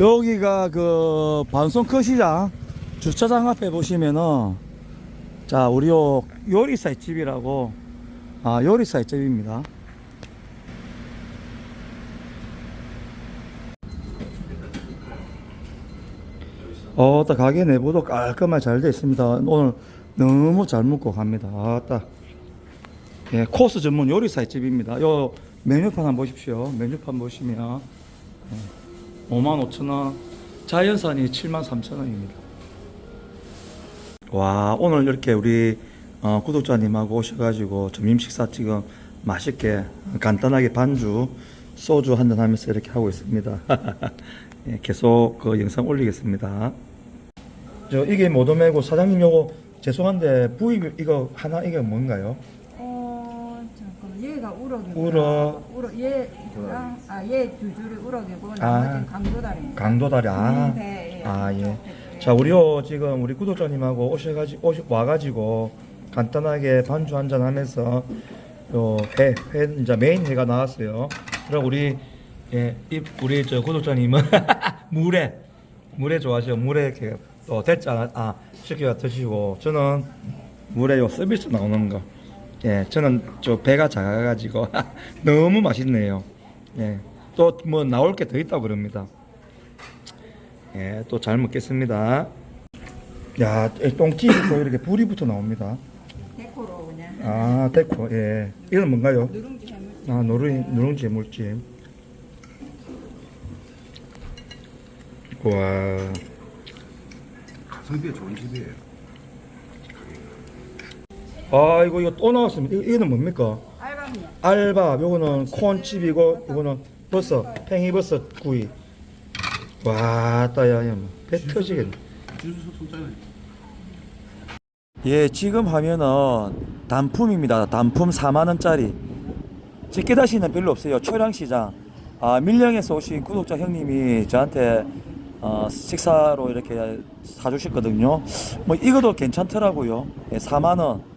여기가 그 반송커 시장 주차장 앞에 보시면은 자 우리 요 요리사의 집이라고 아 요리사의 집입니다. 어, 딱 가게 내부도 깔끔하게 잘 되어 있습니다. 오늘 너무 잘 먹고 갑니다. 아따. 예, 코스 전문 요리사의 집입니다. 요 메뉴판 한번 보십시오. 메뉴판 보시면 예, 55,000원, 자연산이 73,000원입니다. 와, 오늘 이렇게 우리 어, 구독자님하고 오셔가지고 점심 식사 지금 맛있게 간단하게 반주 소주 한잔 하면서 이렇게 하고 있습니다. 예, 계속 그 영상 올리겠습니다. 저 이게 모도매고 사장님 요거 죄송한데 부위 이거 하나 이게 뭔가요? 얘가 우럭이고 우럭. 우럭 얘랑 아얘 두 줄이 우럭이고 아. 나머지는 강도다리입니다. 강도다리 아. 배, 예. 아 예. 자 우리요 지금 우리 구독자님하고 오셔가지고 오시, 와가지고 간단하게 반주 한잔 하면서 요회 회 이제 메인 회가 나왔어요. 그럼 우리 예, 이 우리 저 구독자님은 물에 물에 좋아하시죠? 물에 이렇게 또 대짜 아 시켜 드시고 저는 물에 요 서비스 나오는 거. 예, 저는 저 배가 작아가지고 너무 맛있네요. 예, 또 뭐 나올 게 더 있다고 그럽니다. 예, 또 잘 먹겠습니다. 야, 또 이렇게 불이부터 나옵니다. 데코로 그냥 아, 데코, 예. 이건 뭔가요? 누룽지 해물. 아, 누룽, 누룽지 물찜. 와, 성비가 좋은 집이에요. 아, 이거, 이거 또 나왔습니다. 이거, 이거는 뭡니까? 알밤이야. 알밥, 요거는 콘칩이고, 요거는 버섯, 팽이버섯 구이. 와, 따야, 야, 배 터지겠네. 예, 지금 하면은 단품입니다. 단품 4만 원짜리. 집게다시는 별로 없어요. 초량시장. 아, 밀양에서 오신 구독자 형님이 저한테 어, 식사로 이렇게 사주셨거든요. 뭐 이것도 괜찮더라고요. 예, 4만 원.